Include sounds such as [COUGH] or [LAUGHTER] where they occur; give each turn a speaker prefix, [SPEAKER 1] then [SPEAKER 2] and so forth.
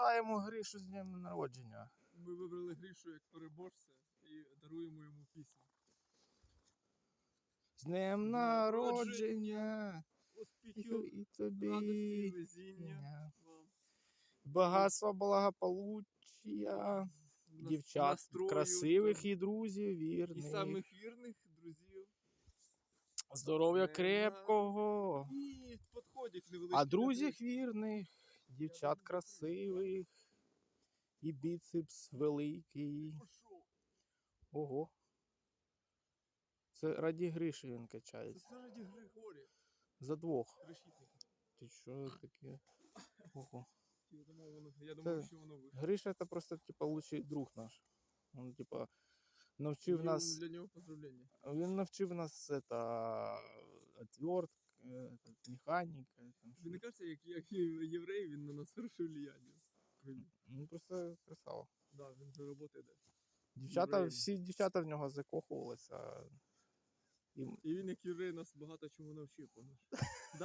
[SPEAKER 1] вітаємо Гришу з днем народження.
[SPEAKER 2] Ми вибрали Грішу як переможця і даруємо йому пісню.
[SPEAKER 1] З днем народження!
[SPEAKER 2] Успіхів,
[SPEAKER 1] і тобі.
[SPEAKER 2] радості і везіння
[SPEAKER 1] Ня.
[SPEAKER 2] вам.
[SPEAKER 1] Багатства, благополуччя,
[SPEAKER 2] Нас-
[SPEAKER 1] дівчат
[SPEAKER 2] настрою,
[SPEAKER 1] красивих і друзів вірних.
[SPEAKER 2] і самих вірних друзів.
[SPEAKER 1] Здоров'я крепкого.
[SPEAKER 2] І підходять невеличкі.
[SPEAKER 1] А друзів вірних, дівчат красивих, і біцепс великий.
[SPEAKER 2] Пішов.
[SPEAKER 1] Ого. Це раді Гриші він
[SPEAKER 2] Це
[SPEAKER 1] качається.
[SPEAKER 2] справді Григорій.
[SPEAKER 1] За двох.
[SPEAKER 2] Решітник.
[SPEAKER 1] Ти що таке? Ого.
[SPEAKER 2] Я думав, воно, я думав, що воно вийшло.
[SPEAKER 1] Гриша это просто типа лучший друг наш. Он типа навчив
[SPEAKER 2] Є
[SPEAKER 1] нас.
[SPEAKER 2] Для нього поздравлення.
[SPEAKER 1] Він навчив нас это отвертк, э, этот, механіка. Там,
[SPEAKER 2] Він не
[SPEAKER 1] кажете,
[SPEAKER 2] кажеться, як, як єврей, він на нас [LAUGHS] хорошо влияння.
[SPEAKER 1] Ну просто красава.
[SPEAKER 2] Да, він до роботи йде.
[SPEAKER 1] Дівчата,
[SPEAKER 2] Євреєм.
[SPEAKER 1] всі дівчата в нього закохувалися. І
[SPEAKER 2] І він, як єврей, нас багато чому навчив. помниш? [LAUGHS]